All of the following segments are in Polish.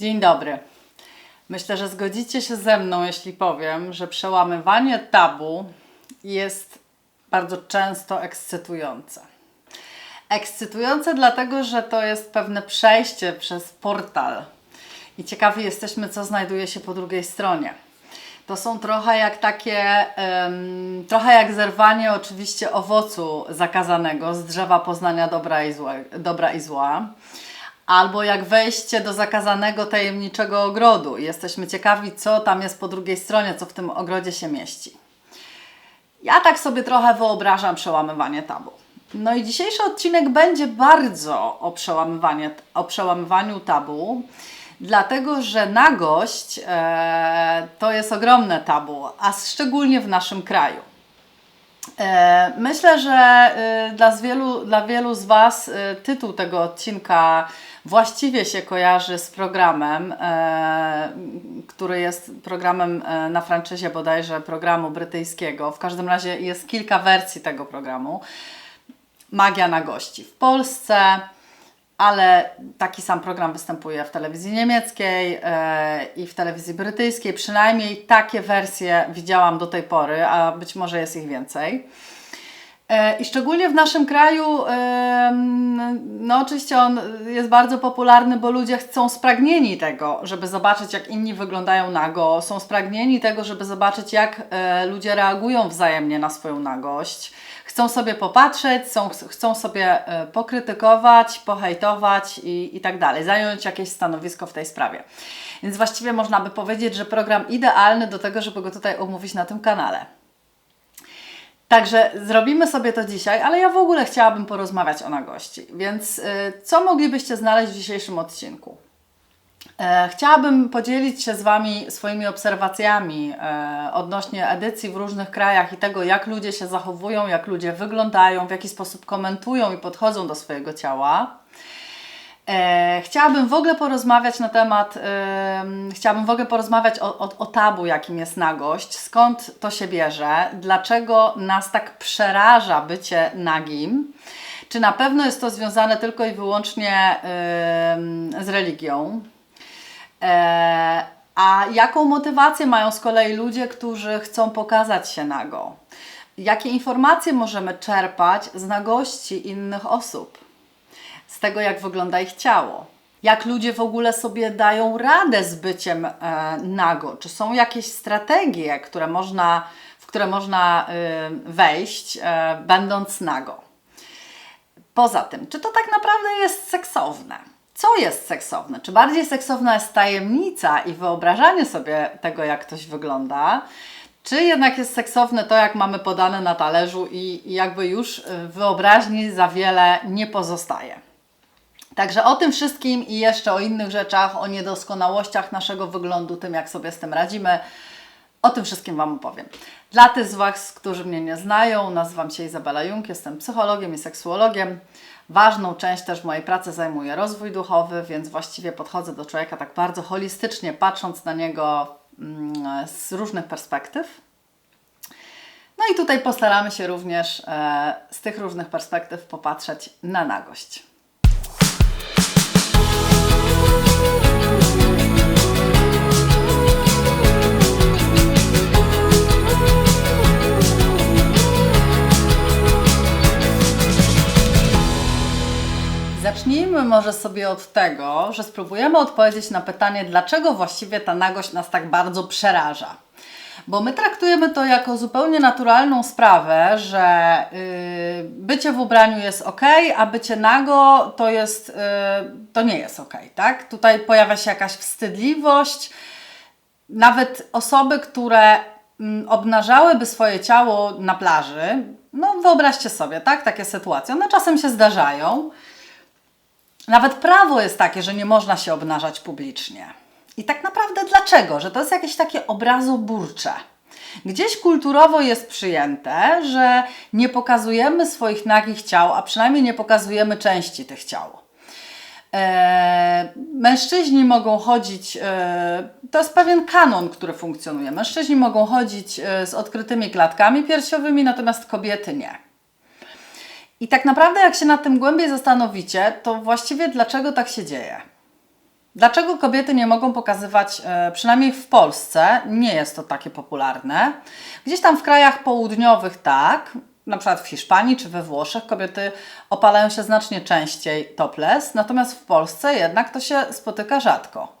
Dzień dobry. Myślę, że zgodzicie się ze mną, jeśli powiem, że przełamywanie tabu jest bardzo często ekscytujące. Ekscytujące dlatego, że to jest pewne przejście przez portal i ciekawi jesteśmy, co znajduje się po drugiej stronie. To są trochę jak takie, em, trochę jak zerwanie oczywiście owocu zakazanego z drzewa poznania dobra i, złe, dobra i zła, albo jak wejście do zakazanego tajemniczego ogrodu. Jesteśmy ciekawi, co tam jest po drugiej stronie, co w tym ogrodzie się mieści. Ja tak sobie trochę wyobrażam przełamywanie tabu. No i dzisiejszy odcinek będzie bardzo o, przełamywanie, o przełamywaniu tabu, dlatego że nagość e, to jest ogromne tabu, a szczególnie w naszym kraju. E, Myślę, że e, dla, wielu, dla wielu z Was e, tytuł tego odcinka właściwie się kojarzy z programem, e, który jest programem e, na franczyzie bodajże programu brytyjskiego. W każdym razie jest kilka wersji tego programu. Magia na gości w Polsce, ale taki sam program występuje w telewizji niemieckiej e, i w telewizji brytyjskiej. Przynajmniej takie wersje widziałam do tej pory, a być może jest ich więcej. E, I szczególnie w naszym kraju, no oczywiście on jest bardzo popularny, bo ludzie są spragnieni tego, żeby zobaczyć, jak inni wyglądają nago, są spragnieni tego, żeby zobaczyć, jak e, ludzie reagują wzajemnie na swoją nagość. Chcą sobie popatrzeć, chcą sobie e, pokrytykować, pohejtować i, i tak dalej, zająć jakieś stanowisko w tej sprawie. Więc właściwie można by powiedzieć, że program idealny do tego, żeby go tutaj omówić na tym kanale. Także zrobimy sobie to dzisiaj, ale ja w ogóle chciałabym porozmawiać o nagości. Więc y, co moglibyście znaleźć w dzisiejszym odcinku? E, Chciałabym podzielić się z Wami swoimi obserwacjami e, odnośnie edycji w różnych krajach i tego, jak ludzie się zachowują, jak ludzie wyglądają, w jaki sposób komentują i podchodzą do swojego ciała. E, chciałabym w ogóle porozmawiać na temat, em, chciałabym w ogóle porozmawiać o, o, o tabu, jakim jest nagość, skąd to się bierze, dlaczego nas tak przeraża bycie nagim, czy na pewno jest to związane tylko i wyłącznie z religią, E, a jaką motywację mają z kolei ludzie, którzy chcą pokazać się nago? Jakie informacje możemy czerpać z nagości innych osób? Z tego, jak wygląda ich ciało? Jak ludzie w ogóle sobie dają radę z byciem e, nago? Czy są jakieś strategie, które można, w które można y, wejść, e, będąc nago? Poza tym, czy to tak naprawdę jest seksowne? Co jest seksowne? Czy bardziej seksowna jest tajemnica i wyobrażanie sobie tego, jak ktoś wygląda? Czy jednak jest seksowne to, jak mamy podane na talerzu i, i jakby już y, wyobraźni za wiele nie pozostaje? Także o tym wszystkim i jeszcze o innych rzeczach, o niedoskonałościach naszego wyglądu, tym jak sobie z tym radzimy, o tym wszystkim Wam opowiem. Dla tych z Was, którzy mnie nie znają, nazywam się Izabela Jung, jestem psychologiem i seksuologiem. Ważną część też mojej pracy zajmuje rozwój duchowy, więc właściwie podchodzę do człowieka tak bardzo holistycznie, patrząc na niego mm, z różnych perspektyw. No i tutaj postaramy się również e, z tych różnych perspektyw popatrzeć na nagość. Zacznijmy może sobie od tego, że spróbujemy odpowiedzieć na pytanie, dlaczego właściwie ta nagość nas tak bardzo przeraża. Bo my traktujemy to jako zupełnie naturalną sprawę, że y, bycie w ubraniu jest ok, a bycie nago to, jest, y, to nie jest ok, tak? Tutaj pojawia się jakaś wstydliwość. Nawet osoby, które mm, obnażałyby swoje ciało na plaży, no wyobraźcie sobie, tak? Takie sytuacje, one czasem się zdarzają. Nawet prawo jest takie, że nie można się obnażać publicznie. I tak naprawdę dlaczego? Że to jest jakieś takie obrazoburcze. Gdzieś kulturowo jest przyjęte, że nie pokazujemy swoich nagich ciał, a przynajmniej nie pokazujemy części tych ciał. E, mężczyźni mogą chodzić, e, to jest pewien kanon, który funkcjonuje. Mężczyźni mogą chodzić e, z odkrytymi klatkami piersiowymi, natomiast kobiety nie. I tak naprawdę, jak się nad tym głębiej zastanowicie, to właściwie dlaczego tak się dzieje? Dlaczego kobiety nie mogą pokazywać, e, przynajmniej w Polsce, nie jest to takie popularne. Gdzieś tam w krajach południowych tak, na przykład w Hiszpanii czy we Włoszech kobiety opalają się znacznie częściej topless, natomiast w Polsce jednak to się spotyka rzadko.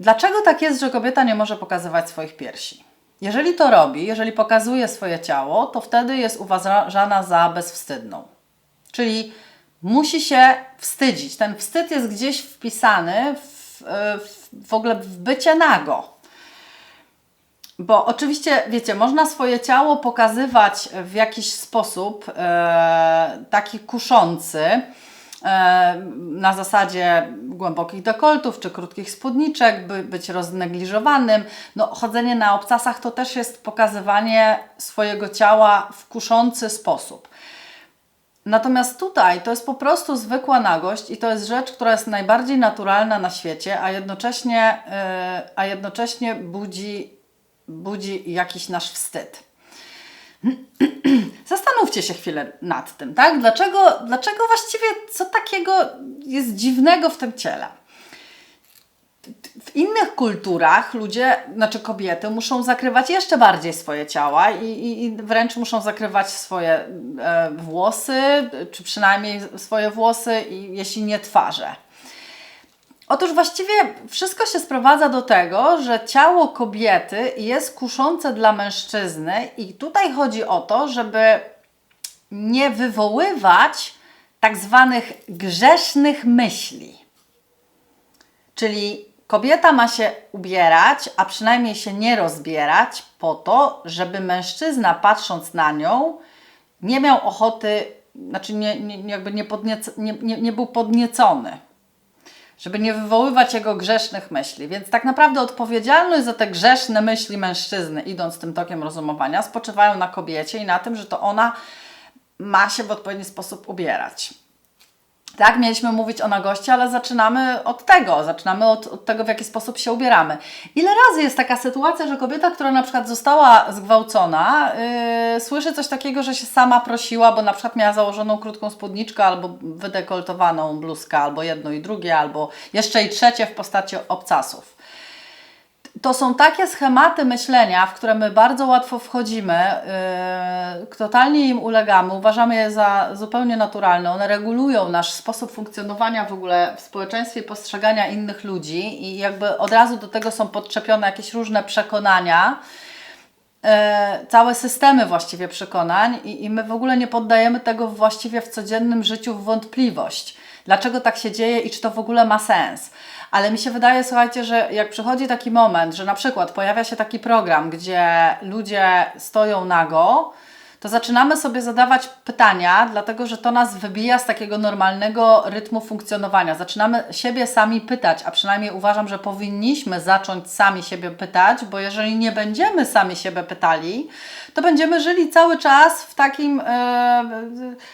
Dlaczego tak jest, że kobieta nie może pokazywać swoich piersi? Jeżeli to robi, jeżeli pokazuje swoje ciało, to wtedy jest uważana za bezwstydną. Czyli musi się wstydzić. Ten wstyd jest gdzieś wpisany w, w, w ogóle w bycie nago. Bo oczywiście, wiecie, można swoje ciało pokazywać w jakiś sposób e, taki kuszący, na zasadzie głębokich dekoltów czy krótkich spódniczek, by być roznegliżowanym. No, chodzenie na obcasach to też jest pokazywanie swojego ciała w kuszący sposób. Natomiast tutaj to jest po prostu zwykła nagość i to jest rzecz, która jest najbardziej naturalna na świecie, a jednocześnie, yy, a jednocześnie budzi, budzi jakiś nasz wstyd. Zastanówcie się chwilę nad tym, tak? Dlaczego, dlaczego właściwie co takiego jest dziwnego w tym ciele? w innych kulturach ludzie, znaczy kobiety, muszą zakrywać jeszcze bardziej swoje ciała i, i, i wręcz muszą zakrywać swoje e, włosy, czy przynajmniej swoje włosy, i, jeśli nie twarze. Otóż właściwie wszystko się sprowadza do tego, że ciało kobiety jest kuszące dla mężczyzny, i tutaj chodzi o to, żeby nie wywoływać tak zwanych grzesznych myśli. Czyli Kobieta ma się ubierać, a przynajmniej się nie rozbierać, po to, żeby mężczyzna patrząc na nią nie miał ochoty, znaczy nie, nie, jakby nie, podniec, nie, nie, nie był podniecony, żeby nie wywoływać jego grzesznych myśli. Więc tak naprawdę odpowiedzialność za te grzeszne myśli mężczyzny, idąc tym tokiem rozumowania, spoczywają na kobiecie i na tym, że to ona ma się w odpowiedni sposób ubierać. Tak, mieliśmy mówić o nagości, ale zaczynamy od tego, zaczynamy od, od, tego, w jaki sposób się ubieramy. Ile razy jest taka sytuacja, że kobieta, która na przykład została zgwałcona, yy, słyszy coś takiego, że się sama prosiła, bo na przykład miała założoną krótką spódniczkę albo wydekoltowaną bluzkę, albo jedno i drugie, albo jeszcze i trzecie w postaci obcasów to są takie schematy myślenia, w które my bardzo łatwo wchodzimy, yy, totalnie im ulegamy, uważamy je za zupełnie naturalne. One regulują nasz sposób funkcjonowania w ogóle w społeczeństwie, postrzegania innych ludzi i jakby od razu do tego są podczepione jakieś różne przekonania. Yy, całe systemy właściwie przekonań, i, i my w ogóle nie poddajemy tego właściwie w codziennym życiu w wątpliwość. Dlaczego tak się dzieje i czy to w ogóle ma sens? Ale mi się wydaje, słuchajcie, że jak przychodzi taki moment, że na przykład pojawia się taki program, gdzie ludzie stoją nago, to zaczynamy sobie zadawać pytania, dlatego że to nas wybija z takiego normalnego rytmu funkcjonowania. Zaczynamy siebie sami pytać, a przynajmniej uważam, że powinniśmy zacząć sami siebie pytać, bo jeżeli nie będziemy sami siebie pytali, to będziemy żyli cały czas w takim, e,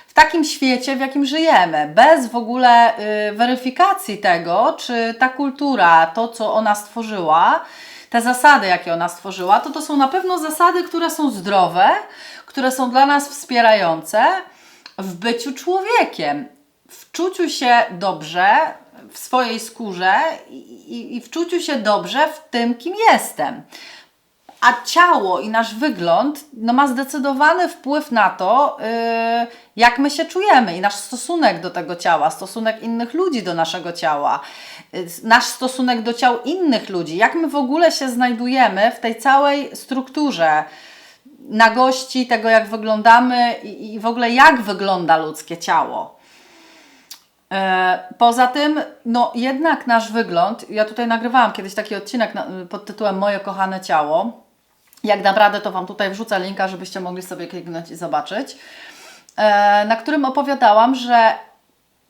w takim świecie, w jakim żyjemy, bez w ogóle e, weryfikacji tego, czy ta kultura, to co ona stworzyła, te zasady, jakie ona stworzyła, to to są na pewno zasady, które są zdrowe, które są dla nas wspierające w byciu człowiekiem, w czuciu się dobrze w swojej skórze i, i, w czuciu się dobrze w tym, kim jestem. A ciało i nasz wygląd no, ma zdecydowany wpływ na to, yy, jak my się czujemy i nasz stosunek do tego ciała, stosunek innych ludzi do naszego ciała, yy, nasz stosunek do ciał innych ludzi, jak my w ogóle się znajdujemy w tej całej strukturze nagości, tego jak wyglądamy i, i w ogóle jak wygląda ludzkie ciało. E, poza tym, no jednak nasz wygląd, ja tutaj nagrywałam kiedyś taki odcinek pod tytułem Moje kochane ciało. Jak naprawdę to Wam tutaj wrzucę linka, żebyście mogli sobie kliknąć i zobaczyć, e, na którym opowiadałam, że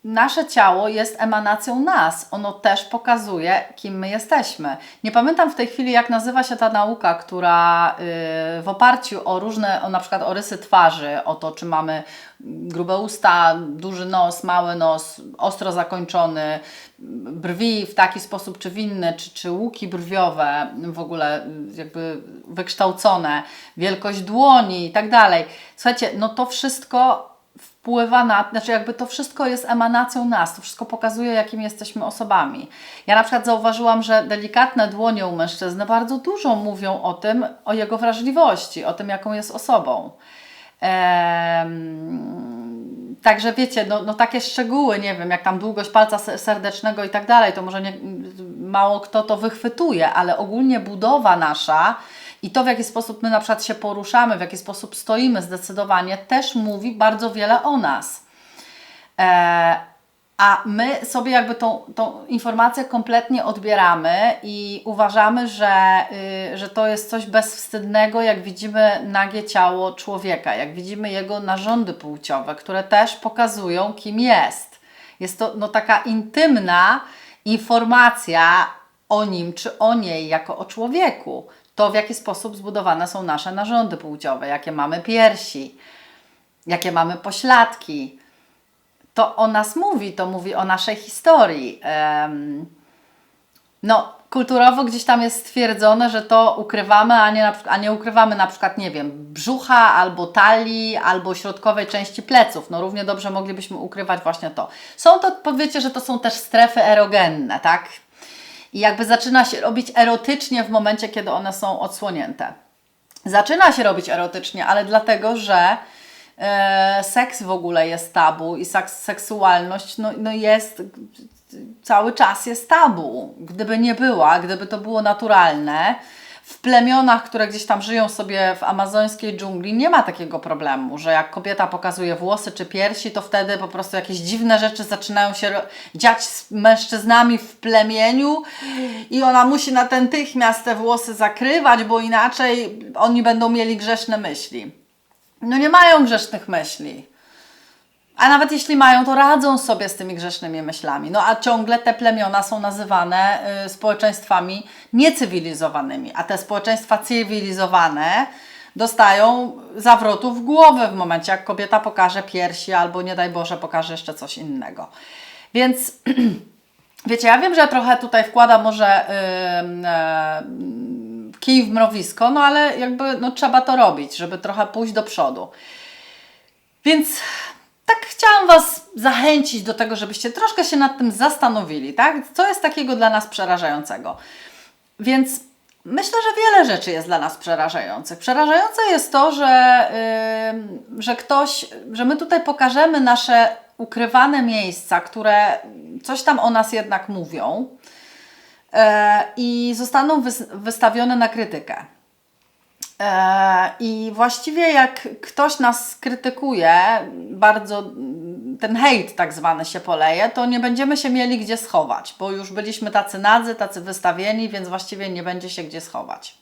nasze ciało jest emanacją nas. Ono też pokazuje, kim my jesteśmy. Nie pamiętam w tej chwili, jak nazywa się ta nauka, która yy, w oparciu o różne, o na przykład o rysy twarzy, o to, czy mamy grube usta, duży nos, mały nos, ostro zakończony, brwi w taki sposób czy w inny, czy, czy łuki brwiowe w ogóle jakby wykształcone, wielkość dłoni i tak dalej. Słuchajcie, no to wszystko wpływa na, znaczy jakby to wszystko jest emanacją nas, to wszystko pokazuje, jakimi jesteśmy osobami. Ja na przykład zauważyłam, że delikatne dłonie u mężczyzny bardzo dużo mówią o tym, o jego wrażliwości, o tym, jaką jest osobą. Ehm, także wiecie, no, no takie szczegóły, nie wiem, jak tam długość palca se- serdecznego i tak dalej, to może nie, mało kto to wychwytuje, ale ogólnie budowa nasza i to, w jaki sposób my na przykład się poruszamy, w jaki sposób stoimy zdecydowanie, też mówi bardzo wiele o nas. E, a my sobie jakby tą, tą informację kompletnie odbieramy i uważamy, że, y, że to jest coś bezwstydnego, jak widzimy nagie ciało człowieka, jak widzimy jego narządy płciowe, które też pokazują, kim jest. Jest to no, taka intymna informacja o nim czy o niej jako o człowieku. To, w jaki sposób zbudowane są nasze narządy płciowe, jakie mamy piersi, jakie mamy pośladki, to o nas mówi, to mówi o naszej historii. No, kulturowo gdzieś tam jest stwierdzone, że to ukrywamy, a nie, a nie ukrywamy na przykład, nie wiem, brzucha, albo talii, albo środkowej części pleców. No równie dobrze moglibyśmy ukrywać właśnie to. Są to, powiecie, że to są też strefy erogenne, tak? I jakby zaczyna się robić erotycznie w momencie, kiedy one są odsłonięte. Zaczyna się robić erotycznie, ale dlatego, że e, seks w ogóle jest tabu i seks, seksualność no, no jest cały czas jest tabu. Gdyby nie była, gdyby to było naturalne, w plemionach, które gdzieś tam żyją sobie w amazońskiej dżungli, nie ma takiego problemu, że jak kobieta pokazuje włosy czy piersi, to wtedy po prostu jakieś dziwne rzeczy zaczynają się dziać z mężczyznami w plemieniu i ona musi natychmiast te włosy zakrywać, bo inaczej oni będą mieli grzeszne myśli. No nie mają grzesznych myśli. A nawet jeśli mają, to radzą sobie z tymi grzesznymi myślami. No a ciągle te plemiona są nazywane y, społeczeństwami niecywilizowanymi, a te społeczeństwa cywilizowane dostają zawrotów głowy w momencie, jak kobieta pokaże piersi albo nie daj Boże pokaże jeszcze coś innego. Więc wiecie, ja wiem, że trochę tutaj wkładam może ym, e, kij w mrowisko, no ale jakby no, trzeba to robić, żeby trochę pójść do przodu. Więc tak chciałam Was zachęcić do tego, żebyście troszkę się nad tym zastanowili, tak? Co jest takiego dla nas przerażającego? Więc myślę, że wiele rzeczy jest dla nas przerażających. Przerażające jest to, że, yy, że ktoś, że my tutaj pokażemy nasze ukrywane miejsca, które coś tam o nas jednak mówią yy, i zostaną wys- wystawione na krytykę. I właściwie jak ktoś nas krytykuje, bardzo ten hejt tak zwany się poleje, to nie będziemy się mieli gdzie schować, bo już byliśmy tacy nadzy, tacy wystawieni, więc właściwie nie będzie się gdzie schować.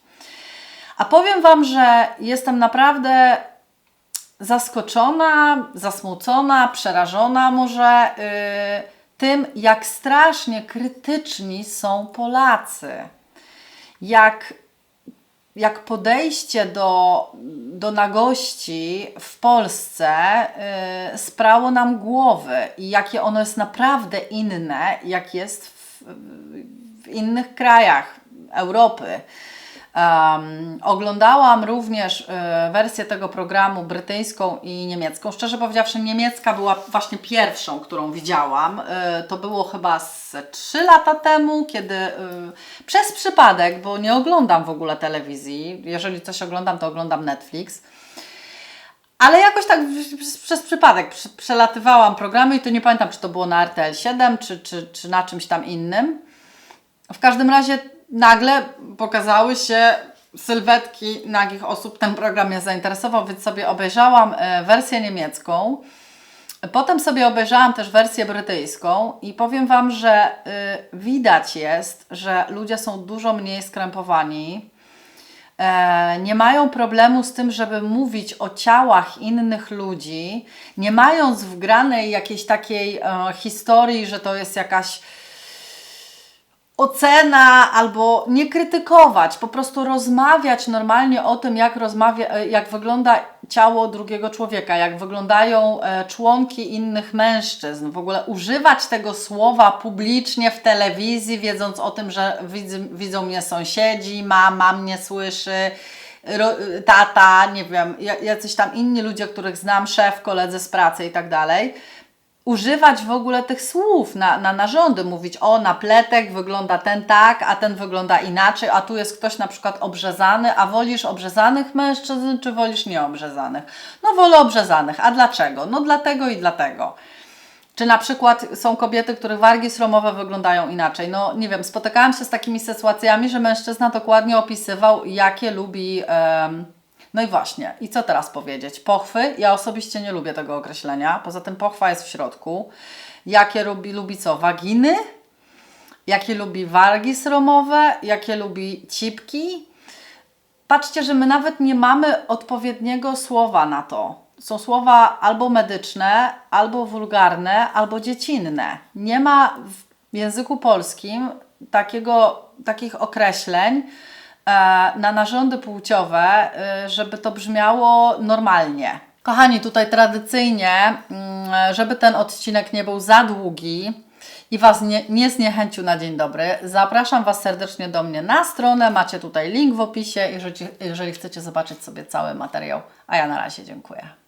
A powiem Wam, że jestem naprawdę zaskoczona, zasmucona, przerażona może yy, tym, jak strasznie krytyczni są Polacy. Jak jak podejście do, do nagości w Polsce y, sprało nam głowy i jakie ono jest naprawdę inne, jak jest w, w innych krajach Europy. Um, oglądałam również y, wersję tego programu brytyjską i niemiecką. Szczerze powiedziawszy, niemiecka była właśnie pierwszą, którą widziałam. Y, to było chyba z 3 lata temu, kiedy y, przez przypadek, bo nie oglądam w ogóle telewizji, jeżeli coś oglądam, to oglądam Netflix. Ale jakoś tak przez, przypadek prze- przelatywałam programy i to nie pamiętam, czy to było na RTL 7, czy, czy, czy na czymś tam innym. W każdym razie nagle pokazały się sylwetki nagich osób. Ten program mnie zainteresował, więc sobie obejrzałam e, wersję niemiecką. Potem sobie obejrzałam też wersję brytyjską i powiem Wam, że y, widać jest, że ludzie są dużo mniej skrępowani. E, nie mają problemu z tym, żeby mówić o ciałach innych ludzi, nie mając wgranej jakiejś takiej e, historii, że to jest jakaś ocena albo nie krytykować, po prostu rozmawiać normalnie o tym, jak, rozmawia, e, jak wygląda ciało drugiego człowieka, jak wyglądają e, członki innych mężczyzn. W ogóle używać tego słowa publicznie w telewizji, wiedząc o tym, że widzą, mnie sąsiedzi, mama mnie słyszy tata, nie wiem, ja- jacyś tam inni ludzie, których znam, szef, koledzy z pracy i tak dalej, używać w ogóle tych słów na, na narządy, mówić o napletek wygląda ten tak, a ten wygląda inaczej, a tu jest ktoś na przykład obrzezany, a wolisz obrzezanych mężczyzn, czy wolisz nieobrzezanych? No wolę obrzezanych, a dlaczego? No dlatego i dlatego. Czy na przykład są kobiety, których wargi sromowe wyglądają inaczej? No nie wiem, spotykałam się z takimi sytuacjami, że mężczyzna dokładnie opisywał, jakie lubi. em, no i właśnie, i co teraz powiedzieć? Pochwy? Ja osobiście nie lubię tego określenia. Poza tym pochwa jest w środku. Jakie lubi, lubi co? Waginy? Jakie lubi wargi sromowe? Jakie lubi cipki? Patrzcie, że my nawet nie mamy odpowiedniego słowa na to. Są słowa albo medyczne, albo wulgarne, albo dziecinne. Nie ma w języku polskim takiego, takich określeń na narządy płciowe, e, żeby to brzmiało normalnie. Kochani, tutaj tradycyjnie, mm, żeby ten odcinek nie był za długi, i Was nie, nie zniechęcił na dzień dobry, zapraszam Was serdecznie do mnie na stronę. Macie tutaj link w opisie, jeżeli, jeżeli chcecie zobaczyć sobie cały materiał. A ja na razie dziękuję.